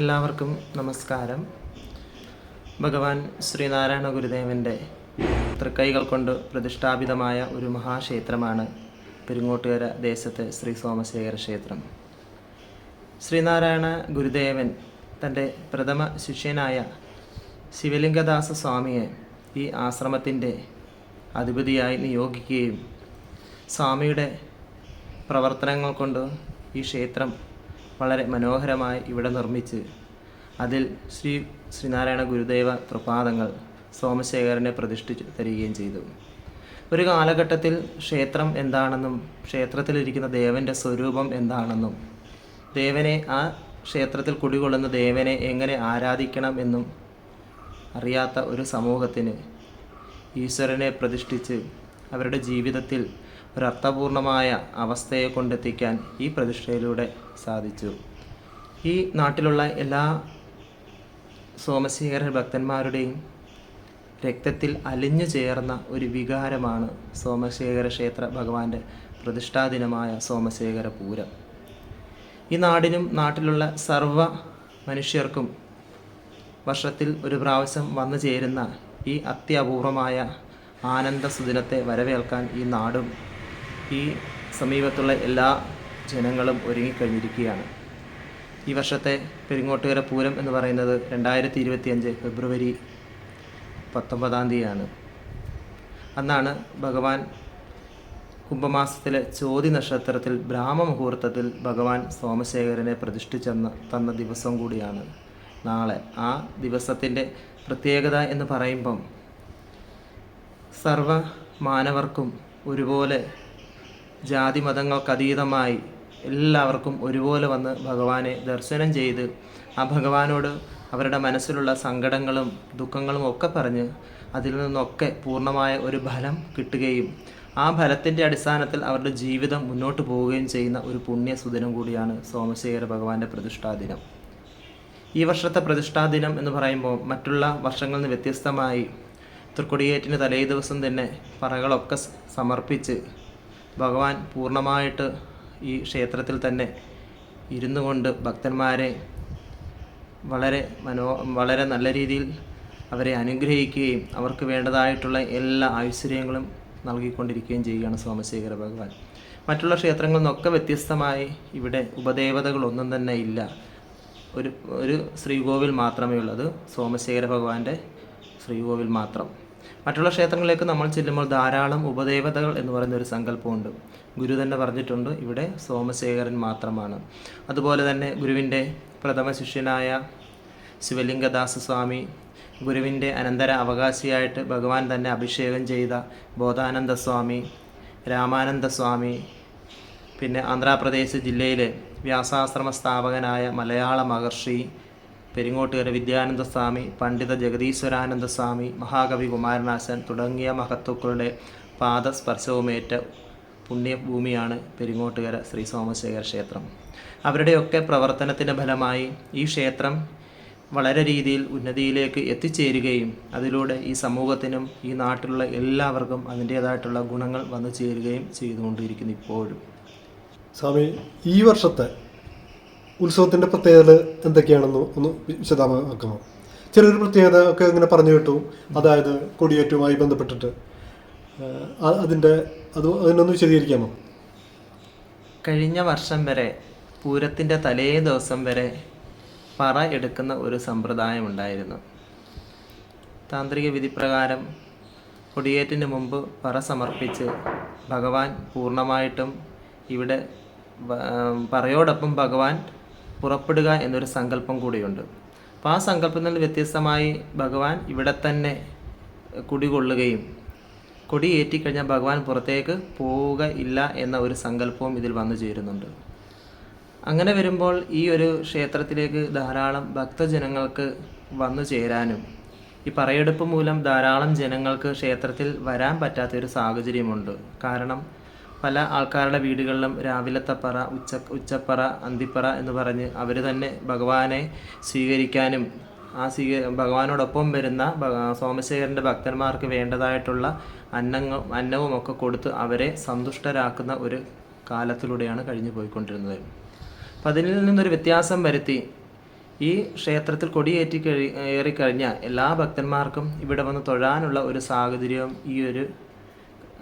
എല്ലാവർക്കും നമസ്കാരം. ഭഗവാൻ ശ്രീനാരായണ ഗുരുദേവന്റെ തൃക്കൈകൾ കൊണ്ട് പ്രതിഷ്ഠാപിതമായ ഒരു മഹാക്ഷേത്രമാണ് പെരുങ്ങോട്ടുകര ദേശത്തെ ശ്രീ സോമശേഖര ക്ഷേത്രം. ശ്രീനാരായണ ഗുരുദേവൻ തന്റെ പ്രഥമ ശിഷ്യനായ ശിവലിംഗദാസ സ്വാമിയെ ഈ ആശ്രമത്തിന്റെ അധിപതിയായി നിയോഗിക്കുകയും സ്വാമിയുടെ പ്രവർത്തനങ്ങൾ കൊണ്ട് ഈ ക്ഷേത്രം വളരെ മനോഹരമായി ഇവിടെ നിർമ്മിച്ച് അതിൽ ശ്രീ ശ്രീനാരായണ ഗുരുദേവ പ്രഭാതങ്ങൾ സോമശേഖരനെ പ്രതിഷ്ഠിച്ച് തരികയും ചെയ്തു. ഒരു കാലഘട്ടത്തിൽ ക്ഷേത്രം എന്താണെന്നും ക്ഷേത്രത്തിലിരിക്കുന്ന ദേവന്റെ സ്വരൂപം എന്താണെന്നും ദേവനെ ആ ക്ഷേത്രത്തിൽ കുടികൊള്ളുന്ന ദേവനെ എങ്ങനെ ആരാധിക്കണം എന്നും അറിയാത്ത ഒരു സമൂഹത്തിന് ഈശ്വരനെ പ്രതിഷ്ഠിച്ച് അവരുടെ ജീവിതത്തിൽ ഒരർത്ഥപൂർണമായ അവസ്ഥയെ കൊണ്ടെത്തിക്കാൻ ഈ പ്രതിഷ്ഠയിലൂടെ സാധിച്ചു. ഈ നാട്ടിലുള്ള എല്ലാ സോമശേഖര ഭക്തന്മാരുടെയും രക്തത്തിൽ അലിഞ്ഞു ചേർന്ന ഒരു വികാരമാണ് സോമശേഖര ക്ഷേത്ര ഭഗവാന്റെ പ്രതിഷ്ഠാദിനമായ സോമശേഖര പൂരം. ഈ നാടിനും നാട്ടിലുള്ള സർവ മനുഷ്യർക്കും വർഷത്തിൽ ഒരു പ്രാവശ്യം വന്നു ചേരുന്ന ഈ അത്യപൂർവമായ ആനന്ദസുദിനത്തെ വരവേൽക്കാൻ ഈ നാടും ഈ സമീപത്തുള്ള എല്ലാ ജനങ്ങളും ഒരുങ്ങിക്കഴിഞ്ഞിരിക്കുകയാണ്. ഈ വർഷത്തെ പെരിങ്ങോട്ടുകര പൂരം എന്ന് പറയുന്നത് രണ്ടായിരത്തി ഇരുപത്തിയഞ്ച് ഫെബ്രുവരി പത്തൊമ്പതാം തീയതിയാണ്. അന്നാണ് ഭഗവാൻ കുംഭമാസത്തിലെ ചോതി നക്ഷത്രത്തിൽ ബ്രാഹ്മ മുഹൂർത്തത്തിൽ ഭഗവാൻ സോമശേഖരനെ പ്രതിഷ്ഠിച്ചെന്ന് തന്ന ദിവസം കൂടിയാണ്. നാളെ ആ ദിവസത്തിന്റെ പ്രത്യേകത എന്ന് പറയുമ്പം സർവ മാനവർക്കും ഒരുപോലെ ജാതി മതങ്ങൾക്കതീതമായി എല്ലാവർക്കും ഒരുപോലെ വന്ന് ഭഗവാനെ ദർശനം ചെയ്ത് ആ ഭഗവാനോട് അവരുടെ മനസ്സിലുള്ള സങ്കടങ്ങളും ദുഃഖങ്ങളും ഒക്കെ പറഞ്ഞ് അതിൽ നിന്നൊക്കെ പൂർണമായ ഒരു ഫലം കിട്ടുകയും ആ ഫലത്തിന്റെ അടിസ്ഥാനത്തിൽ അവരുടെ ജീവിതം മുന്നോട്ട് പോവുകയും ചെയ്യുന്ന ഒരു പുണ്യ സുദിനം കൂടിയാണ് സോമശേഖര ഭഗവാന്റെ പ്രതിഷ്ഠാദിനം ഈ വർഷത്തെ പ്രതിഷ്ഠാദിനം എന്ന് പറയുമ്പോൾ മറ്റുള്ള വർഷങ്ങളിൽ നിന്ന് വ്യത്യസ്തമായി തൃക്കൊടിയേറ്റിന് തലേ ദിവസം തന്നെ പറകളൊക്കെ സമർപ്പിച്ച് ഭഗവാൻ പൂർണമായിട്ട് ഈ ക്ഷേത്രത്തിൽ തന്നെ ഇരുന്നു കൊണ്ട് ഭക്തന്മാരെ വളരെ മനോ വളരെ നല്ല രീതിയിൽ അവരെ അനുഗ്രഹിക്കുകയും അവർക്ക് വേണ്ടതായിട്ടുള്ള എല്ലാ ഐശ്വര്യങ്ങളും നൽകിക്കൊണ്ടിരിക്കുകയും ചെയ്യുകയാണ് സോമശേഖര ഭഗവാൻ. മറ്റുള്ള ക്ഷേത്രങ്ങളിൽ നിന്നൊക്കെ വ്യത്യസ്തമായി ഇവിടെ ഉപദേവതകളൊന്നും തന്നെ ഇല്ല. ഒരു ഒരു ശ്രീകോവിൽ മാത്രമേ ഉള്ളത് സോമശേഖര ഭഗവാന്റെ ശ്രീകോവിൽ മാത്രം. മറ്റുള്ള ക്ഷേത്രങ്ങളിലേക്ക് നമ്മൾ ചെല്ലുമ്പോൾ ധാരാളം ഉപദേവതകൾ എന്ന് പറയുന്ന ഒരു സങ്കല്പമുണ്ട്. ഗുരു തന്നെ പറഞ്ഞിട്ടുണ്ട് ഇവിടെ സോമശേഖരൻ മാത്രമാണ്. അതുപോലെ തന്നെ ഗുരുവിന്റെ പ്രഥമ ശിഷ്യനായ ശിവലിംഗദാസ സ്വാമി ഗുരുവിന്റെ അനന്തര അവകാശിയായിട്ട് ഭഗവാൻ തന്നെ അഭിഷേകം ചെയ്ത ബോധാനന്ദ സ്വാമി രാമാനന്ദ സ്വാമി പിന്നെ ആന്ധ്രാപ്രദേശ് ജില്ലയിലെ വ്യാസാശ്രമ സ്ഥാപകനായ മലയാള മഹർഷി പെരിങ്ങോട്ടുകര വിദ്യാനന്ദ സ്വാമി പണ്ഡിത ജഗദീശ്വരാനന്ദ സ്വാമി മഹാകവി കുമാരനാശൻ തുടങ്ങിയ മഹത്തുക്കളുടെ പാദസ്പർശവുമേറ്റ പുണ്യഭൂമിയാണ് പെരിങ്ങോട്ടുകര ശ്രീ സോമശേഖര ക്ഷേത്രം. അവരുടെയൊക്കെ പ്രവർത്തനത്തിന്റെ ഫലമായി ഈ ക്ഷേത്രം വളരെ രീതിയിൽ ഉന്നതിയിലേക്ക് എത്തിച്ചേരുകയും അതിലൂടെ ഈ സമൂഹത്തിനും ഈ നാട്ടിലുള്ള എല്ലാവർക്കും അതിന്റേതായിട്ടുള്ള ഗുണങ്ങൾ വന്നു ചേരുകയും ചെയ്തുകൊണ്ടിരിക്കുന്നു ഇപ്പോഴും. സ്വാമി ഈ വർഷത്തെ ഉത്സവത്തിന്റെ പ്രത്യേകത എന്തൊക്കെയാണെന്ന് ഒന്ന് വിശദമാക്കാമോ? ചെറിയൊരു പ്രത്യേകത ഒക്കെ ഇങ്ങനെ പറഞ്ഞു കേട്ടു. അതായത് കൊടിയേറ്റവുമായി ബന്ധപ്പെട്ടിട്ട്. അതിന്റെ അത് അതിനൊന്ന് വിശദീകരിക്കാമോ? കഴിഞ്ഞ വർഷം വരെ പൂരത്തിന്റെ തലേ ദിവസം വരെ പറ എടുക്കുന്ന ഒരു സമ്പ്രദായം ഉണ്ടായിരുന്നു. താന്ത്രിക വിധിപ്രകാരം കൊടിയേറ്റിന് മുമ്പ് പറ സമർപ്പിച്ച് ഭഗവാൻ പൂർണമായിട്ടും ഇവിടെ പറയോടൊപ്പം ഭഗവാൻ പുറപ്പെടുക എന്നൊരു സങ്കല്പം കൂടിയുണ്ട്. അപ്പോൾ ആ സങ്കല്പത്തിൽ നിന്ന് വ്യത്യസ്തമായി ഭഗവാൻ ഇവിടെ തന്നെ കുടികൊള്ളുകയും കൊടി ഏറ്റിക്കഴിഞ്ഞാൽ ഭഗവാൻ പുറത്തേക്ക് പോവുക ഇല്ല എന്ന ഒരു സങ്കല്പവും ഇതിൽ വന്നു ചേരുന്നുണ്ട്. അങ്ങനെ വരുമ്പോൾ ഈ ഒരു ക്ഷേത്രത്തിലേക്ക് ധാരാളം ഭക്തജനങ്ങൾക്ക് വന്നു ചേരാനും ഈ പറയെടുപ്പ് മൂലം ധാരാളം ജനങ്ങൾക്ക് ക്ഷേത്രത്തിൽ വരാൻ പറ്റാത്തൊരു സാഹചര്യമുണ്ട്. കാരണം പല ആൾക്കാരുടെ വീടുകളിലും രാവിലത്തെ ഉച്ച ഉച്ചപ്പറ അന്തിപ്പറ എന്ന് പറഞ്ഞ് അവർ തന്നെ ഭഗവാനെ സ്വീകരിക്കാനും ആ സ്വീക ഭഗവാനോടൊപ്പം വരുന്ന സോമശേഖരന്റെ ഭക്തന്മാർക്ക് വേണ്ടതായിട്ടുള്ള അന്നങ്ങ അന്നവും ഒക്കെ കൊടുത്ത് അവരെ സന്തുഷ്ടരാക്കുന്ന ഒരു കാലത്തിലൂടെയാണ് കഴിഞ്ഞു പോയിക്കൊണ്ടിരുന്നത്. അപ്പം അതിൽ നിന്നൊരു വ്യത്യാസം വരുത്തി. ഈ ക്ഷേത്രത്തിൽ കൊടിയേറ്റി കഴി ഏറിക്കഴിഞ്ഞാൽ എല്ലാ ഭക്തന്മാർക്കും ഇവിടെ വന്ന് തൊഴാനുള്ള ഒരു സാഹചര്യവും ഈ ഒരു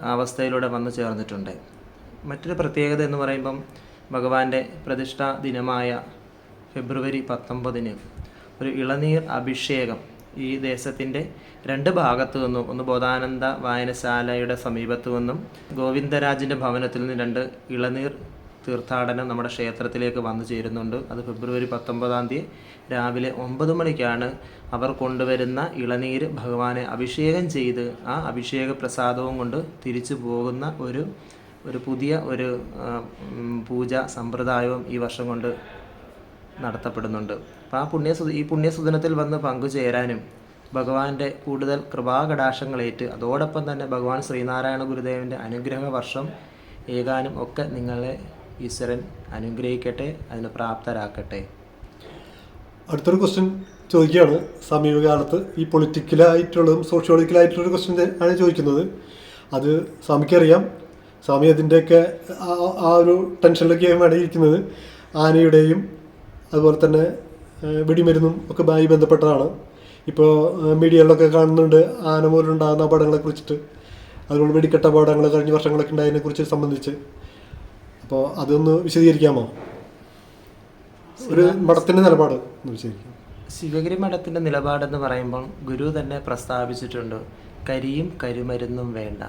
അവസ്ഥയിലൂടെ വന്നു ചേർന്നിട്ടുണ്ട്. മറ്റൊരു പ്രത്യേകത എന്ന് പറയുമ്പം ഭഗവാന്റെ പ്രതിഷ്ഠാ ദിനമായ ഫെബ്രുവരി പത്തൊമ്പതിന് ഒരു ഇളനീർ അഭിഷേകം ഈ ദേശത്തിന്റെ രണ്ട് ഭാഗത്തു നിന്നും ഒന്ന് ബോധാനന്ദ വായനശാലയുടെ സമീപത്തു നിന്നും ഗോവിന്ദരാജിന്റെ ഭവനത്തിൽ നിന്ന് രണ്ട് ഇളനീർ തീർത്ഥാടനം നമ്മുടെ ക്ഷേത്രത്തിലേക്ക് വന്നു ചേരുന്നുണ്ട്. അത് ഫെബ്രുവരി പത്തൊമ്പതാം തീയതി രാവിലെ ഒമ്പത് മണിക്കാണ് അവർ കൊണ്ടുവരുന്ന ഇളനീര് ഭഗവാനെ അഭിഷേകം ചെയ്ത് ആ അഭിഷേക പ്രസാദവും കൊണ്ട് തിരിച്ചു പോകുന്ന ഒരു ഒരു പുതിയ ഒരു പൂജ സമ്പ്രദായവും ഈ വർഷം കൊണ്ട് നടത്തപ്പെടുന്നുണ്ട്. അപ്പോൾ ആ പുണ്യസു ഈ പുണ്യസുദിനത്തിൽ വന്ന് പങ്കുചേരാനും ഭഗവാന്റെ കൂടുതൽ കൃപാകടാശങ്ങളേറ്റ് അതോടൊപ്പം തന്നെ ഭഗവാൻ ശ്രീനാരായണ ഗുരുദേവന്റെ അനുഗ്രഹ വർഷം ഏകാനും ഒക്കെ നിങ്ങളെ ഈശ്വരൻ അനുഗ്രഹിക്കട്ടെ അതിന് പ്രാപ്തരാക്കട്ടെ. അടുത്തൊരു ക്വസ്റ്റ്യൻ ചോദിക്കുകയാണ്. സമീപകാലത്ത് ഈ പൊളിറ്റിക്കലായിട്ടുള്ളതും സോഷ്യോളജിക്കലായിട്ടുള്ളൊരു ക്വസ്റ്റ്യൻ ആണ് ചോദിക്കുന്നത്. അത് സ്വാമിക്കറിയാം സ്വാമി അതിന്റെയൊക്കെ ആ- ഒരു ടെൻഷനിലൊക്കെയാണ് ഇരിക്കുന്നത് ആനയുടെയും അതുപോലെ തന്നെ വെടിമരുന്നും ഒക്കെ ആയി ബന്ധപ്പെട്ടതാണ്. ഇപ്പോൾ മീഡിയകളിലൊക്കെ കാണുന്നുണ്ട് ആന മൂലമുണ്ടാകുന്ന അപകടങ്ങളെ കുറിച്ചിട്ട്. അതുപോലെ വെടിക്കെട്ട അപകടങ്ങൾ കഴിഞ്ഞ വർഷങ്ങളൊക്കെ ഉണ്ടായതിനെ കുറിച്ച് സംബന്ധിച്ച്. അപ്പോൾ അതൊന്ന് വിശദീകരിക്കാമോ? ഒരു മഠത്തിന്റെ നിലപാട് വിശദീകരിക്കാം. ശിവഗിരി മഠത്തിന്റെ നിലപാടെന്ന് പറയുമ്പോൾ ഗുരു തന്നെ പ്രസ്താവിച്ചിട്ടുണ്ട് കരിയും കരുമരുന്നും വേണ്ട.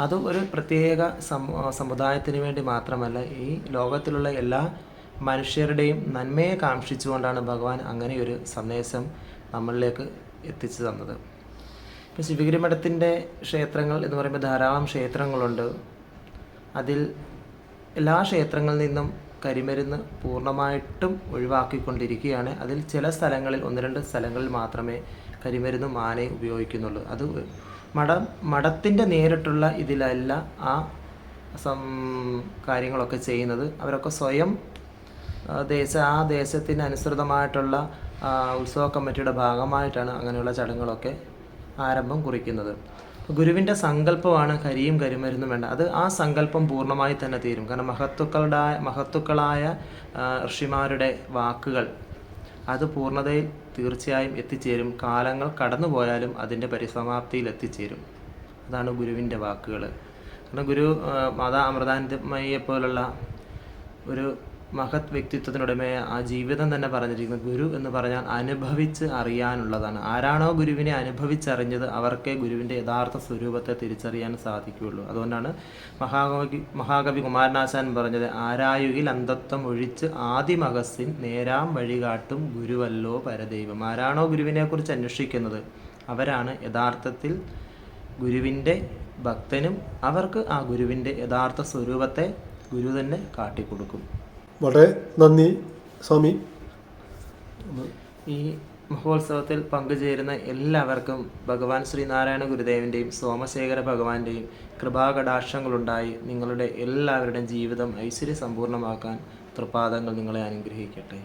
അത് ഒരു പ്രത്യേക സമു- സമുദായത്തിന് വേണ്ടി മാത്രമല്ല ഈ ലോകത്തിലുള്ള എല്ലാ മനുഷ്യരുടെയും നന്മയെ കാക്ഷിച്ചുകൊണ്ടാണ് ഭഗവാൻ അങ്ങനെയൊരു സന്ദേശം നമ്മളിലേക്ക് എത്തിച്ചു തന്നത്. ഇപ്പോൾ ശിവഗിരി മഠത്തിന്റെ ക്ഷേത്രങ്ങൾ എന്ന് പറയുമ്പോൾ ധാരാളം ക്ഷേത്രങ്ങളുണ്ട്. അതിൽ എല്ലാ ക്ഷേത്രങ്ങളിൽ നിന്നും കരിമരുന്ന് പൂർണമായിട്ടും ഒഴിവാക്കിക്കൊണ്ടിരിക്കുകയാണ്. അതിൽ ചില സ്ഥലങ്ങളിൽ ഒന്ന് രണ്ട് സ്ഥലങ്ങളിൽ മാത്രമേ കരിമരുന്ന് മാനെ ഉപയോഗിക്കുന്നുള്ളൂ. അത് മഠ മഠത്തിന്റെ നേരിട്ടുള്ള ഇതിലല്ല ആ സം കാര്യങ്ങളൊക്കെ ചെയ്യുന്നത്. അവരൊക്കെ സ്വയം ദേശ ആ ദേശത്തിന് അനുസൃതമായിട്ടുള്ള ഉത്സവ കമ്മിറ്റിയുടെ ഭാഗമായിട്ടാണ് അങ്ങനെയുള്ള ചടങ്ങുകളൊക്കെ ആരംഭം കുറിക്കുന്നത്. ഗുരുവിന്റെ സങ്കല്പമാണ് കരിയും കരിമരുന്നും വേണ്ട. അത് ആ സങ്കല്പം പൂർണമായി തന്നെ തീരും. കാരണം മഹത്തുക്കളുടെ മഹത്തുക്കളായ ഋഷിമാരുടെ വാക്കുകൾ അത് പൂർണതയിൽ തീർച്ചയായും എത്തിച്ചേരും. കാലങ്ങൾ കടന്നുപോയാലും അതിന്റെ പരിസമാപ്തിയിൽ എത്തിച്ചേരും. അതാണ് ഗുരുവിന്റെ വാക്കുകൾ കാരണം ഗുരു മാതാ അമൃതാനന്ദമയെ പോലുള്ള ഒരു മഹത് വ്യക്തിത്വത്തിനുടമയെ ആ ജീവിതം തന്നെ പറഞ്ഞിരിക്കുന്നത് ഗുരു എന്ന് പറഞ്ഞാൽ അനുഭവിച്ച് അറിയാനുള്ളതാണ്. ആരാണോ ഗുരുവിനെ അനുഭവിച്ചറിഞ്ഞത് അവർക്കേ ഗുരുവിന്റെ യഥാർത്ഥ സ്വരൂപത്തെ തിരിച്ചറിയാൻ സാധിക്കുകയുള്ളൂ. അതുകൊണ്ടാണ് മഹാകവി മഹാകവി കുമാരനാശാൻ പറഞ്ഞത് ആരായുകിൽ അന്ധത്വം ഒഴിച്ച് ആദിമഹസിൻ നേരാം വഴികാട്ടും ഗുരുവല്ലോ പരദൈവം. ആരാണോ ഗുരുവിനെക്കുറിച്ച് അന്വേഷിക്കുന്നത് അവരാണ് യഥാർത്ഥത്തിൽ ഗുരുവിന്റെ ഭക്തനും അവർക്ക് ആ ഗുരുവിന്റെ യഥാർത്ഥ സ്വരൂപത്തെ ഗുരു തന്നെ കാട്ടിക്കൊടുക്കും. വളരെ നന്ദി സ്വാമി. ഈ മഹോത്സവത്തിൽ പങ്കുചേരുന്ന എല്ലാവർക്കും ഭഗവാൻ ശ്രീനാരായണ ഗുരുദേവന്റെയും സോമശേഖര ഭഗവാന്റെയും കൃപാകടാക്ഷങ്ങളുണ്ടായി നിങ്ങളുടെ എല്ലാവരുടെയും ജീവിതം ഐശ്വര്യ സമ്പൂർണമാക്കാൻ തൃപാദങ്ങൾ നിങ്ങളെ അനുഗ്രഹിക്കട്ടെ.